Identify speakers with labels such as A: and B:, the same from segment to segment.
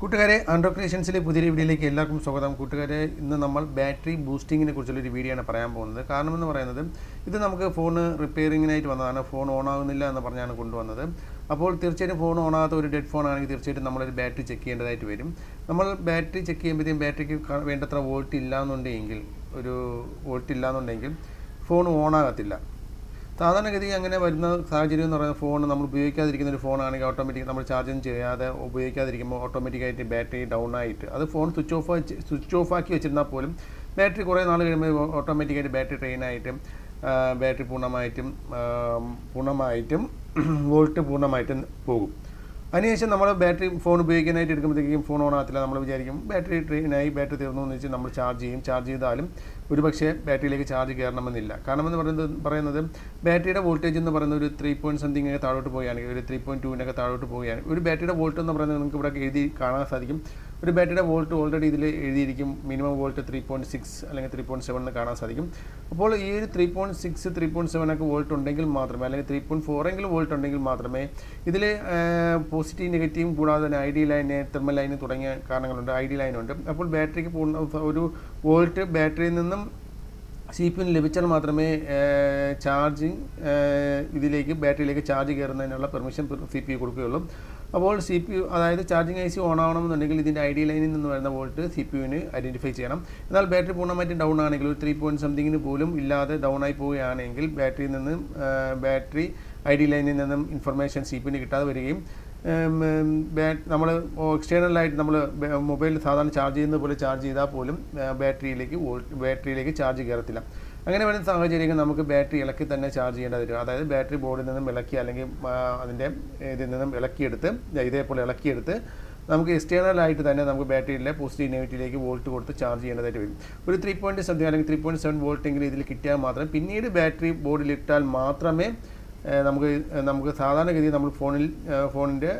A: കൂട്ടുകാരെ ആൻഡ്രോ ക്രിയേഷൻസിലെ പുതിയ വീഡിയോയിലേക്ക് എല്ലാവർക്കും സ്വാഗതം. കൂട്ടുകാരെ ഇന്ന് നമ്മൾ ബാറ്ററി ബൂസ്റ്റിങ്ങിനെ കുറിച്ചുള്ള ഒരു വീഡിയോ ആണ് പറയാൻ പോകുന്നത്. കാരണം എന്ന് പറയുന്നത് ഇത് നമുക്ക് ഫോൺ റിപ്പയറിങ്ങിനായിട്ട് വന്നതാണ്. ഫോൺ ഓൺ ആകുന്നില്ല എന്ന് പറഞ്ഞാണ് കൊണ്ടുവന്നത്. അപ്പോൾ തീർച്ചയായിട്ടും ഫോൺ ഓൺ ആകാത്ത ഒരു ഡെഡ് ഫോൺ ആണെങ്കിൽ തീർച്ചയായിട്ടും നമ്മളൊരു ബാറ്ററി ചെക്ക് ചെയ്യേണ്ടതായിട്ട് വരും. നമ്മൾ ബാറ്ററി ചെക്ക് ചെയ്യുമ്പോഴത്തേക്കും ബാറ്ററിക്ക് വേണ്ടത്ര വോൾട്ട് ഇല്ല എന്നുണ്ടെങ്കിൽ ഒരു വോൾട്ട് ഇല്ല എന്നുണ്ടെങ്കിൽ ഫോൺ ഓൺ ആകത്തില്ല സാധാരണഗതി അങ്ങനെ വരുന്ന സാഹചര്യം എന്ന് പറയുന്നത് ഫോൺ നമ്മൾ ഉപയോഗിക്കാതിരിക്കുന്ന ഒരു ഫോണാണെങ്കിൽ ഓട്ടോമാറ്റിക് നമ്മൾ ചാർജൊന്നും ചെയ്യാതെ ഉപയോഗിക്കാതിരിക്കുമ്പോൾ ഓട്ടോമാറ്റിക്കായിട്ട് ബാറ്ററി ഡൗൺ ആയിട്ട് അത് phone switch off switch off ആക്കി വെച്ചിരുന്നാൽ പോലും ബാറ്ററി കുറേ നാൾ കഴിയുമ്പോൾ ഓട്ടോമാറ്റിക്കായിട്ട് ബാറ്ററി ട്രെയിൻ ആയിട്ടും ബാറ്ററി പൂർണമായിട്ടും പൂർണമായിട്ടും വോൾട്ട് പൂർണമായിട്ടും പോകും. അതിനുശേഷം നമ്മൾ ബാറ്ററി ഫോൺ ഉപയോഗിക്കാനായിട്ട് എടുക്കുമ്പോഴത്തേക്കും ഫോൺ ഓൺ ആകത്തില്ല. നമ്മൾ വിചാരിക്കും ബാറ്ററി ട്രെയിനായി ബാറ്ററി തീർന്നു എന്ന് വെച്ച് നമ്മൾ ചാർജ് ചെയ്യും. ചാർജ് ചെയ്താലും ഒരു പക്ഷേ ബാറ്ററിയിലേക്ക് ചാർജ് കയറണമെന്നില്ല. കാരണം എന്ന് പറയുന്നത് പറയുന്നത് ബാറ്ററിയുടെ വോൾട്ടേജ് എന്ന് പറയുന്നത് ഒരു ത്രീ പോയിന്റ് സംതിങ് ഒക്കെ താഴോട്ട് പോവുകയാണെങ്കിൽ ഒരു ത്രീ പോയിന്റ് ടുവിനൊക്കെ താഴോട്ട് പോവുകയാണെങ്കിൽ ഒരു ബാറ്ററിയുടെ വോൾട്ട് എന്ന് പറയുന്നത് നിങ്ങൾക്ക് ഇവിടെ എഴുതി കാണാൻ സാധിക്കും. ഒരു ബാറ്ററിയുടെ വോൾട്ട് ഓൾറെഡി ഇതിൽ എഴുതിയിരിക്കും. Minimum volt three point six അല്ലെങ്കിൽ ത്രീ പോയിന്റ് സെവൻ എന്ന് കാണാൻ സാധിക്കും. അപ്പോൾ ഈ ഒരു three point six three point seven ഒക്കെ വോൾട്ട് ഉണ്ടെങ്കിൽ മാത്രമേ അല്ലെങ്കിൽ ത്രീ പോയിന്റ് ഫോർ എങ്കിലും വോൾട്ട് ഉണ്ടെങ്കിൽ മാത്രമേ ഇതിൽ പോസിറ്റീവ് നെഗറ്റീവും കൂടാതെ തന്നെ ഐ ഡി ലൈൻ തെർമൽ ലൈന് തുടങ്ങിയ കാരണങ്ങളുണ്ട്. ഐ ഡി ലൈനുണ്ട് അപ്പോൾ ബാറ്ററിക്ക് പൂർണ ഒരു വോൾട്ട് ബാറ്ററിയിൽ നിന്നും സി പി യുന് ലഭിച്ചാൽ മാത്രമേ ചാർജിങ് ഇതിലേക്ക് ബാറ്ററിയിലേക്ക് ചാർജ് കയറുന്നതിനുള്ള പെർമിഷൻ സി പി കൊടുക്കുകയുള്ളൂ. അപ്പോൾ സി പി യു അതായത് ചാർജിങ് ഐ സി ഓൺ ആവണമെന്നുണ്ടെങ്കിൽ ഇതിന്റെ ഐ ഡി ലൈനിൽ നിന്ന് വരുന്ന വോൾട്ട് സി പി യുവിന് ഐഡന്റിഫൈ ചെയ്യണം. എന്നാൽ ബാറ്ററി പൂർണമായിട്ട് ഡൗൺ ആണെങ്കിൽ ഒരു ത്രീ പോയിന്റ് സംതിങ്ങിന് പോലും ഇല്ലാതെ ഡൗൺ ആയി പോവുകയാണെങ്കിൽ ബാറ്ററിയിൽ നിന്ന് ബാറ്ററി ഐ ഡി ലൈനിൽ നിന്നും ഇൻഫർമേഷൻ സി പി യുവിന് കിട്ടാതെ വരികയും നമ്മൾ എക്സ്റ്റേണലായിട്ട് നമ്മൾ മൊബൈൽ സാധാരണ ചാർജ് ചെയ്യുന്നത് പോലെ ചാർജ് ചെയ്താൽ പോലും ബാറ്ററിയിലേക്ക് വോൾട്ട് ബാറ്ററിയിലേക്ക് ചാർജ് കയറത്തില്ല. അങ്ങനെ വരുന്ന സാഹചര്യങ്ങൾ നമുക്ക് ബാറ്ററി ഇളക്കി തന്നെ ചാർജ് ചെയ്യേണ്ടത് വരും. അതായത് ബാറ്ററി ബോർഡിൽ നിന്നും ഇളക്കി അല്ലെങ്കിൽ അതിന്റെ ഇതിൽ നിന്നും ഇളക്കിയെടുത്ത് ഇതേപോലെ ഇളക്കിയെടുത്ത് നമുക്ക് എക്സ്റ്റേണലായിട്ട് തന്നെ നമുക്ക് ബാറ്ററിയിലെ പോസിറ്റീവ് നെഗറ്റീവിലേക്ക് വോൾട്ട് കൊടുത്ത് ചാർജ് ചെയ്യേണ്ടതായിട്ട് വരും. ഒരു ത്രീ പോയിന്റ് സംതിങ് അല്ലെങ്കിൽ ത്രീ പോയിന്റ് സെവൻ വോൾട്ട് എങ്കിലും ഇതിൽ കിട്ടിയാൽ മാത്രം പിന്നീട് ബാറ്ററി ബോർഡിൽ ഇട്ടാൽ മാത്രമേ നമുക്ക് നമുക്ക് സാധാരണഗതിയിൽ നമ്മൾ ഫോണിൽ ഫോണിന്റെ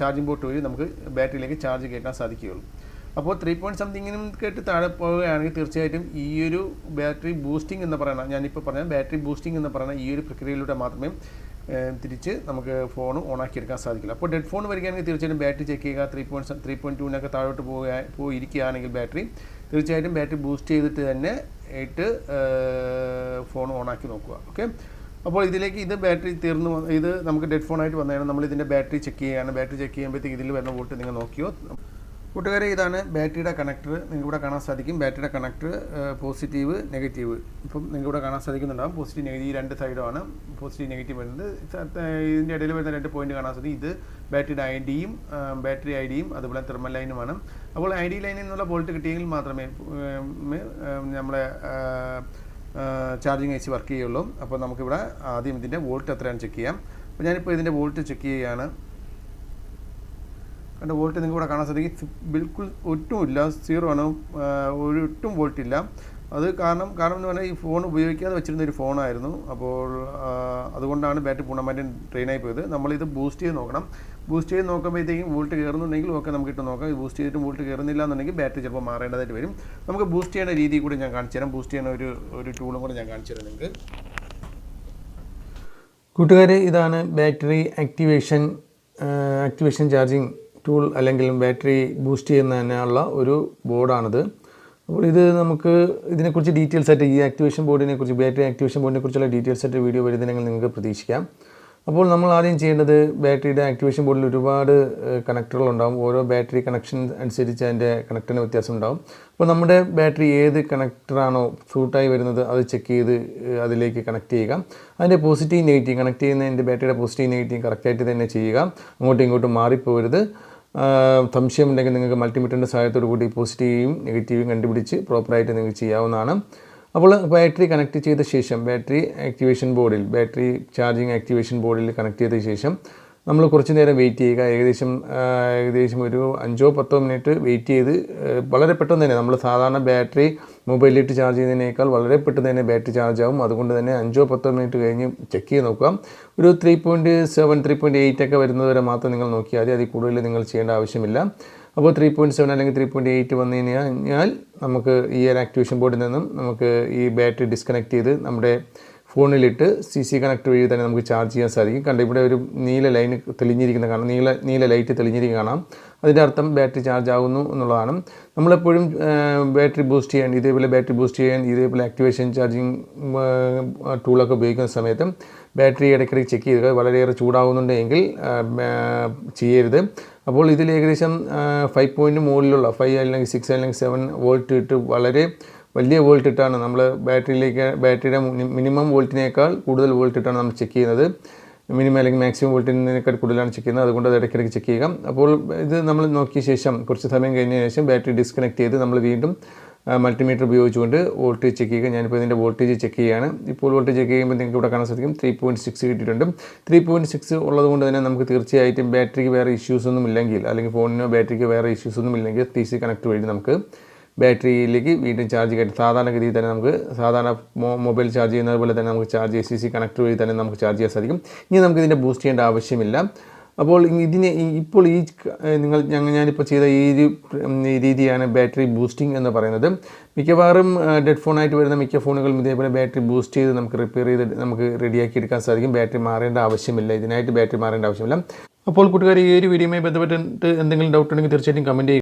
A: ചാർജിംഗ് പോർട്ട് വഴി നമുക്ക് ബാറ്ററിയിലേക്ക് ചാർജ് കയറ്റാൻ സാധിക്കുകയുള്ളൂ. അപ്പോൾ ത്രീ പോയിന്റ് സംതിങ്ങിനും കേട്ട് താഴെ പോവുകയാണെങ്കിൽ തീർച്ചയായിട്ടും ഈ ഒരു ബാറ്ററി ബൂസ്റ്റിംഗ് എന്ന് പറയുന്ന ഞാനിപ്പോൾ പറഞ്ഞ ബാറ്ററി ബൂസ്റ്റിംഗ് എന്ന് പറയുന്ന ഈ ഒരു പ്രക്രിയയിലൂടെ മാത്രമേ തിരിച്ച് നമുക്ക് ഫോൺ ഓണാക്കി എടുക്കാൻ സാധിക്കില്ല അപ്പോൾ ഡെഡ് ഫോൺ വരികയാണെങ്കിൽ തീർച്ചയായിട്ടും ബാറ്ററി ചെക്ക് ചെയ്യുക ത്രീ പോയിന്റ് ത്രീ പോയിന്റ് ടൂവിനൊക്കെ താഴോട്ട് പോവുക പോയിരിക്കുകയാണെങ്കിൽ ബാറ്ററി തീർച്ചയായിട്ടും ബാറ്ററി ബൂസ്റ്റ് ചെയ്തിട്ട് തന്നെ ഇട്ട് ഫോൺ ഓണാക്കി നോക്കുക. ഓക്കെ അപ്പോൾ ഇതിലേക്ക് ഇത് ബാറ്ററി തീർന്നു ഇത് നമുക്ക് ഡെഡ് ഫോണായിട്ട് വന്നതാണ്. നമ്മൾ ഇതിന്റെ ബാറ്ററി ചെക്ക് ചെയ്യുകയാണ്. ബാറ്ററി ചെക്ക് ചെയ്യുമ്പോഴത്തേക്ക് ഇതിൽ വരുന്ന വോട്ട് നിങ്ങൾ നോക്കിയോ? കൂട്ടുകാരെ ഇതാണ് ബാറ്ററിയുടെ കണക്ടർ. നിങ്ങൾക്ക് ഇവിടെ കാണാൻ സാധിക്കും. ബാറ്ററിയുടെ കണക്ടർ പോസിറ്റീവ് നെഗറ്റീവ്. ഇപ്പം നിങ്ങൾക്ക് ഇവിടെ കാണാൻ സാധിക്കുന്നുണ്ടാകും പോസിറ്റീവ് നെഗറ്റീവ് രണ്ട് സൈഡുമാണ്. പോസിറ്റീവ് നെഗറ്റീവ് വരുന്നത്. ഇതിന്റെ ഇടയിൽ വരുന്ന രണ്ട് പോയിന്റ് കാണാൻ സാധിക്കും. ഇത് ബാറ്ററിയുടെ ഐ ഡിയും ബാറ്ററി ഐ ഡിയും അതുപോലെ തെർമൽ ലൈനുമാണ്. അപ്പോൾ ഐ ഡി ലൈനിൽ നിന്നുള്ള വോൾട്ട് കിട്ടിയെങ്കിൽ മാത്രമേ നമ്മളെ ചാർജിങ് സി വർക്ക് ചെയ്യുള്ളൂ. അപ്പോൾ നമുക്കിവിടെ ആദ്യം ഇതിന്റെ വോൾട്ട് എത്രയാണ് ചെക്ക് ചെയ്യാം. അപ്പോൾ ഞാനിപ്പോൾ ഇതിന്റെ വോൾട്ട് ചെക്ക് ചെയ്യുകയാണ്. കണ്ട വോൾട്ട് നിങ്ങൾക്ക് ഇവിടെ കാണാൻ സാധിക്കും. ബിൽക്കുൾ ഒട്ടുമില്ല സീറോ ആണ് ഒട്ടും വോൾട്ട് ഇല്ല അത് കാരണം കാരണം എന്ന് പറഞ്ഞാൽ ഈ ഫോൺ ഉപയോഗിക്കാതെ വെച്ചിരുന്ന ഒരു ഫോണായിരുന്നു. അപ്പോൾ അതുകൊണ്ടാണ് ബാറ്ററി പൂർണമായിട്ടും ഡ്രെയിനായി പോയത്. നമ്മളിത് ബൂസ്റ്റ് ചെയ്ത് നോക്കണം. ബൂസ്റ്റ് ചെയ്ത് നോക്കുമ്പോഴത്തേക്കും വോൾട്ട് കയറുന്നുണ്ടെങ്കിൽ ഒക്കെ നമുക്ക് ഇട്ട് നോക്കാം. ബൂസ്റ്റ് ചെയ്തിട്ടും വോൾട്ട് കയറുന്നില്ല എന്നുണ്ടെങ്കിൽ ബാറ്ററി ചിലപ്പോൾ മാറേണ്ടതായിട്ട് വരും. നമുക്ക് ബൂസ്റ്റ് ചെയ്യുന്ന രീതി കൂടി ഞാൻ കാണിച്ചു തരാം. ബൂസ്റ്റ് ചെയ്യുന്ന ഒരു ഒരു ടൂളും കൂടി ഞാൻ കാണിച്ചു തരാം നിങ്ങൾക്ക്. കൂട്ടുകാരെ ഇതാണ് battery activation activation charging. Tool അല്ലെങ്കിൽ ബാറ്ററി ബൂസ്റ്റ് ചെയ്യുന്നതിനുള്ള ഒരു ബോർഡാണിത് അപ്പോൾ ഇത് നമുക്ക് ഇതിനെക്കുറിച്ച് ഡീറ്റെയിൽസ് ആയിട്ട് ഈ ആക്ടിവേഷൻ ബോർഡിനെ കുറിച്ച് ബാറ്ററി ആക്ടിവേഷൻ ബോർഡിനെ കുറിച്ചുള്ള ഡീറ്റെയിൽസ് ആയിട്ട് വീഡിയോ വരുന്നതെങ്കിൽ നിങ്ങൾക്ക് പ്രതീക്ഷിക്കാം. അപ്പോൾ നമ്മൾ ആദ്യം ചെയ്യേണ്ടത് ബാറ്ററിയുടെ ആക്ടിവേഷൻ ബോർഡിൽ ഒരുപാട് കണക്ടറുകൾ ഉണ്ടാകും ഓരോ ബാറ്ററി കണക്ഷൻ അനുസരിച്ച് അതിന്റെ കണക്ടറിന് വ്യത്യാസം ഉണ്ടാകും അപ്പോൾ നമ്മുടെ ബാറ്ററി ഏത് കണക്ടറാണോ സൂട്ടായി വരുന്നത് അത് ചെക്ക് ചെയ്ത് അതിലേക്ക് കണക്ട് ചെയ്യുക. അതിന്റെ പോസിറ്റീവ് നെഗറ്റീവ് കണക്ട് ചെയ്യുന്ന എന്റെ ബാറ്ററിയുടെ പോസിറ്റീവ് നെഗറ്റീവ് കറക്റ്റായിട്ട് തന്നെ ചെയ്യുക. അങ്ങോട്ടും ഇങ്ങോട്ടും മാറിപ്പോരുത്. സംശയമുണ്ടെങ്കിൽ നിങ്ങൾക്ക് മൾട്ടിമീറ്ററിന്റെ സഹായത്തോടു കൂടി പോസിറ്റീവും നെഗറ്റീവും കണ്ടുപിടിച്ച് പ്രോപ്പറായിട്ട് നിങ്ങൾക്ക് ചെയ്യാവുന്നതാണ്. അപ്പോൾ ബാറ്ററി കണക്ട് ചെയ്ത ശേഷം ബാറ്ററി ആക്ടിവേഷൻ ബോർഡിൽ ബാറ്ററി ചാർജിങ് ആക്ടിവേഷൻ ബോർഡിൽ കണക്ട് ചെയ്ത ശേഷം നമ്മൾ കുറച്ച് നേരം വെയിറ്റ് ചെയ്യുക. ഏകദേശം ഏകദേശം ഒരു അഞ്ചോ പത്തോ മിനിറ്റ് വെയിറ്റ് ചെയ്ത് വളരെ പെട്ടെന്ന് തന്നെ നമ്മൾ സാധാരണ ബാറ്ററി മൊബൈലിലിട്ട് ചാർജ് ചെയ്യുന്നതിനേക്കാൾ വളരെ പെട്ടെന്ന് തന്നെ ബാറ്ററി ചാർജ് ആവും. അതുകൊണ്ട് തന്നെ അഞ്ചോ പത്തോ മിനിറ്റ് കഴിഞ്ഞ് ചെക്ക് ചെയ്ത് നോക്കുക. ഒരു three point seven three point eight ഒക്കെ വരുന്നത് വരെ മാത്രം നിങ്ങൾ നോക്കിയാൽ മതി. അതിൽ കൂടുതൽ നിങ്ങൾ ചെയ്യേണ്ട ആവശ്യമില്ല. അപ്പോൾ ത്രീ പോയിന്റ് സെവൻ അല്ലെങ്കിൽ ത്രീ പോയിന്റ് എയ്റ്റ് വന്നു കഴിഞ്ഞാൽ നമുക്ക് ഈ ഒരു ആക്ടിവേഷൻ ബോർഡിൽ നിന്നും നമുക്ക് ഈ ബാറ്ററി ഡിസ്കണക്ട് ചെയ്ത് നമ്മുടെ
B: ഫോണിലിട്ട് സി സി കണക്ട് വഴി തന്നെ നമുക്ക് ചാർജ് ചെയ്യാൻ സാധിക്കും. കണ്ട ഇവിടെ ഒരു നീല ലൈൻ തെളിഞ്ഞിരിക്കുന്ന കാണാം. നീല നീല ലൈറ്റ് തെളിഞ്ഞിരിക്കുന്ന കാണാം. അതിന്റെ അർത്ഥം ബാറ്ററി ചാർജ് ആകുന്നു എന്നുള്ളതാണ്. നമ്മളെപ്പോഴും ബാറ്ററി ബൂസ്റ്റ് ചെയ്യാൻ ഇതേപോലെ ബാറ്ററി ബൂസ്റ്റ് ചെയ്യാൻ ഇതേപോലെ ആക്ടിവേഷൻ ചാർജിങ് ടൂളൊക്കെ ഉപയോഗിക്കുന്ന സമയത്ത് ബാറ്ററി ഇടയ്ക്കിടയ്ക്ക് ചെക്ക് ചെയ്യുക വളരെയേറെ ചൂടാകുന്നുണ്ടെങ്കിൽ ചെയ്യരുത്. അപ്പോൾ ഇതിൽ ഏകദേശം ഫൈവ് പോയിന്റ് മുകളിലുള്ള ഫൈവ് അല്ലെങ്കിൽ സിക്സ് അല്ലെങ്കിൽ സെവൻ വോൾട്ട് ഇട്ട് വളരെ വലിയ വോൾട്ട് ഇട്ടാണ് നമ്മൾ ബാറ്ററിയിലേക്ക് ബാറ്ററിയുടെ മിനിമം വോൾട്ടിനേക്കാൾ കൂടുതൽ വോൾട്ട് ഇട്ടാണ് നമ്മൾ ചെക്ക് ചെയ്യുന്നത്. മിനിമം അല്ലെങ്കിൽ മാക്സിമം വോൾട്ടിനേക്കാൾ കൂടുതലാണ് ചെക്ക് ചെയ്യുന്നത്. അതുകൊണ്ട് അത് ഇടയ്ക്കിടയ്ക്ക് ചെക്ക് ചെയ്യുക. അപ്പോൾ ഇത് നമ്മൾ നോക്കിയ ശേഷം കുറച്ച് സമയം കഴിഞ്ഞ ശേഷം ബാറ്ററി ഡിസ്കണക്ട് ചെയ്ത് നമ്മൾ വീണ്ടും മൾട്ടിമീറ്റർ ഉപയോഗിച്ചുകൊണ്ട് വോൾട്ടേജ് ചെക്ക് ചെയ്യുക. ഞാനിപ്പോൾ ഇതിന്റെ വോൾട്ടേജ് ചെക്ക് ചെയ്യുകയാണ്. ഇപ്പോൾ വോൾട്ടേജ് ചെക്ക് ചെയ്യുമ്പോൾ നിങ്ങൾക്ക് ഇവിടെ കാണാൻ സാധിക്കും. ത്രീ പോയിന്റ് സിക്സ് കിട്ടിയിട്ടുണ്ട്. ത്രീ പോയിന്റ് സിക്സ് ഉള്ളതുകൊണ്ട് തന്നെ നമുക്ക് തീർച്ചയായിട്ടും ബാറ്ററിക്ക് വേറെ ഇഷ്യൂസ് ഒന്നും ഇല്ലെങ്കിൽ അല്ലെങ്കിൽ ഫോണിനോ ബാറ്ററിക്ക് വേറെ ഇഷ്യൂസ് ഒന്നും ഇല്ലെങ്കിൽ ടി സി കണക്ട് വഴി നമുക്ക് ബാറ്ററിയിലേക്ക് വീണ്ടും ചാർജ് സാധാരണ സാധാരണഗതിയിൽ തന്നെ നമുക്ക് സാധാരണ മൊബൈൽ ചാർജ് ചെയ്യുന്നത് പോലെ തന്നെ നമുക്ക് charge A C C connect വഴി തന്നെ നമുക്ക് ചാർജ് ചെയ്യാൻ സാധിക്കും. ഇനി നമുക്ക് ഇതിന്റെ ബൂസ്റ്റ് ചെയ്യേണ്ട ആവശ്യമില്ല. അപ്പോൾ ഇതിന് ഇപ്പോൾ ഈ നിങ്ങൾ ഞങ്ങൾ ഞാനിപ്പോൾ ചെയ്ത ഈ രീതിയാണ് ബാറ്ററി ബൂസ്റ്റിംഗ് എന്ന് പറയുന്നത്. മിക്കവാറും ഡെഡ് ഫോണായിട്ട് വരുന്ന മിക്ക ഫോണുകളും ഇതേപോലെ ബാറ്ററി ബൂസ്റ്റ് ചെയ്ത് നമുക്ക് റിപ്പയർ ചെയ്ത് നമുക്ക് റെഡിയാക്കി എടുക്കാൻ സാധിക്കും. ബാറ്ററി മാറേണ്ട ആവശ്യമില്ല. ഇതിനായിട്ട് ബാറ്ററി മാറേണ്ട ആവശ്യമില്ല. അപ്പോൾ കൂട്ടുകാർ ഈ ഒരു വീഡിയോയുമായി ബന്ധപ്പെട്ടിട്ട് എന്തെങ്കിലും ഡൗട്ട് ഉണ്ടെങ്കിൽ തീർച്ചയായിട്ടും കമന്റ് ചെയ്യുക.